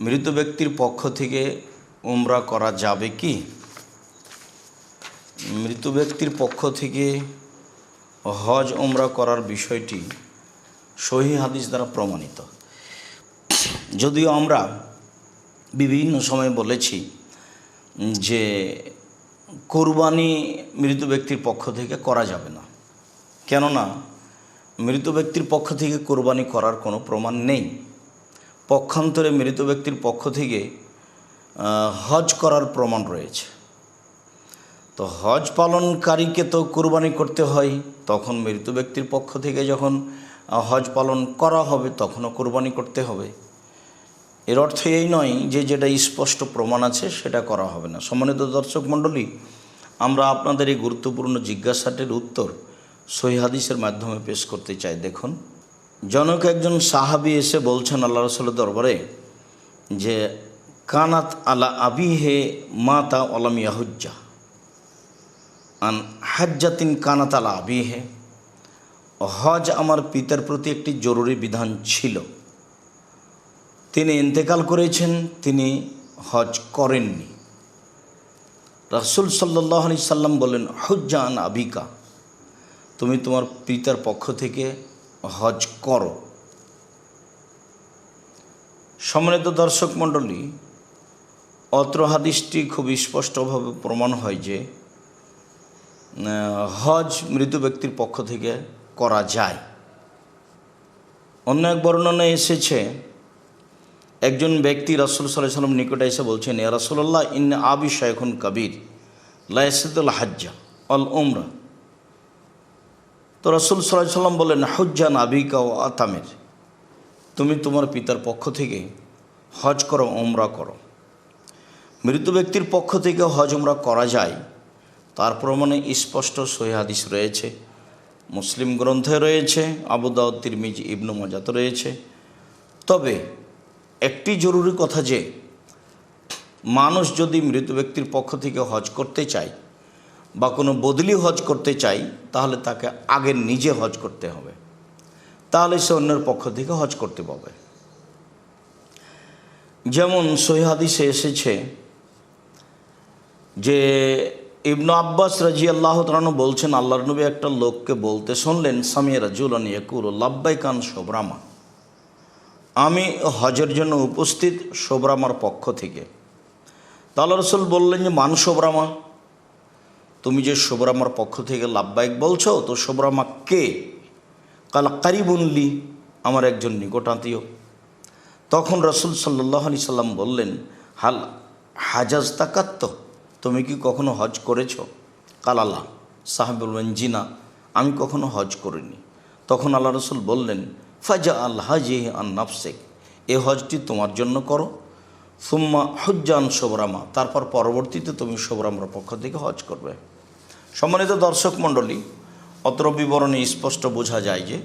মৃত ব্যক্তির পক্ষ থেকে উমরা করা যাবে কি? মৃত ব্যক্তির পক্ষ থেকে হজ উমরা করার বিষয়টি সহি হাদিস দ্বারা প্রমাণিত। যদিও আমরা বিভিন্ন সময় বলেছি যে কোরবানি মৃত ব্যক্তির পক্ষ থেকে করা যাবে না। কেননা মৃত ব্যক্তির পক্ষ থেকে কোরবানি করার কোনো প্রমাণ নেই। পক্ষান্তরে মৃত ব্যক্তির পক্ষ থেকে হজ করার প্রমাণ রয়েছে। তো হজ পালনকারীকে তো কোরবানি করতে হয়, তখন মৃত ব্যক্তির পক্ষ থেকে যখন হজ পালন করা হবে, তখনও কোরবানি করতে হবে। এর অর্থ এই নয় যে যেটা স্পষ্ট প্রমাণ আছে, সেটা করা হবে না। সম্মানিত দর্শক মণ্ডলী, আমরা আপনাদের এই গুরুত্বপূর্ণ জিজ্ঞাসাটির উত্তর সহি হাদিসের মাধ্যমে পেশ করতে চাই। দেখুন জনক একজন সাহাবি এসে বলছেন আল্লাহ রসুলের দরবারে যে, কানাত আলা আবিহে মাতা অলাম ইয়াহুজ্জা। আন হাজ্জাতিন কানাত আলা আবি হে হজ আমার পিতার প্রতি একটি জরুরি বিধান ছিল। তিনি ইন্তেকাল করেছেন, তিনি হজ করেননি। রাসুল সাল্লাহ আলি সাল্লাম বলেন আন আবিকা। তুমি তোমার পিতার পক্ষ থেকে হজ করো। সম্মানিত দর্শক মণ্ডলী, অত্র হাদিসটি খুব স্পষ্টভাবে প্রমাণ হয় যে হজ মৃত ব্যক্তির পক্ষ থেকে করা যায়। অন্য এক বর্ণনায় এসেছে, একজন ব্যক্তি রাসুল সাল্লাহ সাল্লাম নিকটে এসে বলছেন, ইয়া রাসুল্লাহ ইন আবি শায়খুন কবির লাইসুল হাজ্জা অল উমরা। তো রসুল সাল্লাহ সাল্লাম বললেন হজ্জান আবিকা ও আতামের। তুমি তোমার পিতার পক্ষ থেকে হজ করো ওমরা করো। মৃত ব্যক্তির পক্ষ থেকে হজ ওমরা করা যায়। তার প্রমাণে স্পষ্ট সহিহাদিস রয়েছে। মুসলিম গ্রন্থে রয়েছে আবুদাউদ তিরমিজ, ইবনু মজাত রয়েছে। তবে একটি জরুরি কথা যে, মানুষ যদি মৃত ব্যক্তির পক্ষ থেকে হজ করতে চায় বা কোনো বদলি হজ করতে চাই, তাহলে তাকে আগে নিজে হজ করতে হবে। তাহলে সে অন্যের পক্ষ থেকে হজ করতে পারবে। যেমন সহিহাদিসে এসেছে যে ইবনু আব্বাস রাজি আল্লাহ তালু বলছেন, আল্লাহর নবী একটা লোককে বলতে শুনলেন, সামিয়া রাজুলান ইয়াকুর লাব্বাই কান সোবরামা আমি হজের জন্য উপস্থিত সোবরামার পক্ষ থেকে। তাল্লা রসুল বললেন যে, মান সোবরামা তুমি যে সোবরামার পক্ষ থেকে লাভবাহিক বলছো, তো সোবরামা কে? কাল কারিবুনলি আমার একজন নিকটাত্মীয় তখন রসুল সাল্লাহ আলি সাল্লাম বললেন, হাল হাজাজ তাকাত্ত তুমি কি কখনো হজ করেছ? কালালা সাহেব বলবেন জি না আমি কখনো হজ করিনি। তখন আল্লাহ রসুল বললেন, ফাজা আল হাজি আন নাফসেক, এ হজটি তোমার জন্য করো। সুম্মা হজ্জান সোবরামা তারপর পরবর্তীতে তুমি সোবরামার পক্ষ থেকে হজ করবে। সম্মানিত দর্শক মণ্ডলী, অত্র বিবরণে স্পষ্ট বোঝা যায় যে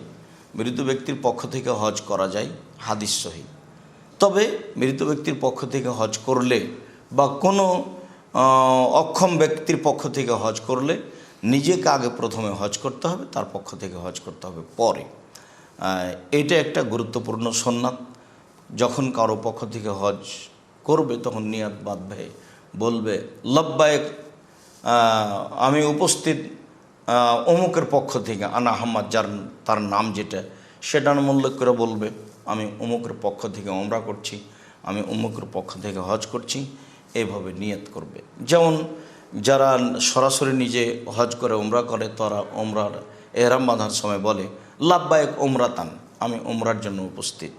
মৃত ব্যক্তির পক্ষ থেকে হজ করা যায় হাদিস সহি। তবে মৃত ব্যক্তির পক্ষ থেকে হজ করলে বা কোনো অক্ষম ব্যক্তির পক্ষ থেকে হজ করলে নিজেকে আগে প্রথমে হজ করতে হবে, তার পক্ষ থেকে হজ করতে হবে পরে। এটা একটা গুরুত্বপূর্ণ সন্ন্যাত। যখন কারও পক্ষ থেকে হজ করবে, তখন নিয়াত বাঁধবে বলবে, লব্বায়ক আমি উপস্থিত অমুকের পক্ষ থেকে, আনা আহম্মদ যার, তার নাম যেটা সেটা উল্লেখ করে বলবে, আমি অমুকের পক্ষ থেকে ওমরা করছি, আমি অমুকের পক্ষ থেকে হজ করছি এইভাবে নিয়ত করবে। যেমন যারা সরাসরি নিজে হজ করে ওমরা করে, তারা ওমরার এহরাম বাঁধার সময় বলে লাভবায়ক ওমরাতান আমি ওমরার জন্য উপস্থিত।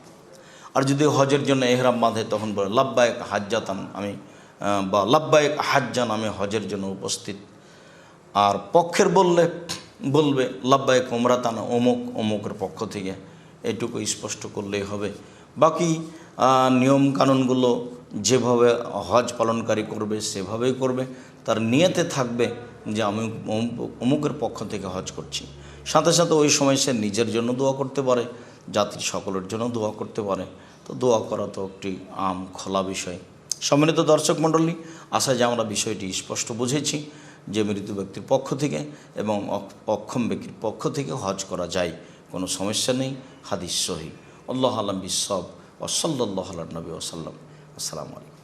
আর যদি হজের জন্য এহরাম বাঁধে, তখন বলে লাভবায়ক হাজ্জাতান, আমি বা লাভবায়ক হাজ্জান নামে হজের জন্য উপস্থিত। আর পক্ষের বললে বলবে লাভবায়ক ওমরাতান অমুক, অমুকের পক্ষ থেকে। এটুকু স্পষ্ট করলেই হবে। বাকি নিয়ম কানুনগুলো যেভাবে হজ পালনকারী করবে, সেভাবেই করবে। তার নিয়েতে থাকবে যে, আমি অমুকের পক্ষ থেকে হজ করছি। সাথে সাথে ওই সময় সে নিজের জন্য দোয়া করতে পারে, জাতির সকলের জন্য দোয়া করতে পারে। তো দোয়া করা তো একটি আম, খোলা বিষয়। সম্মানিত দর্শক মণ্ডলী, আশা যে আমরা বিষয়টি স্পষ্ট বুঝেছি যে মৃত ব্যক্তির পক্ষ থেকে এবং অক- অক্ষম ব্যক্তির পক্ষ থেকে হজ করা যায়, কোনো সমস্যা নেই, হাদিস সহি। আল্লাহ আলম বিসব ওসল্লাহ নবী ওসাল্লাম আসসালামু আলাইকুম।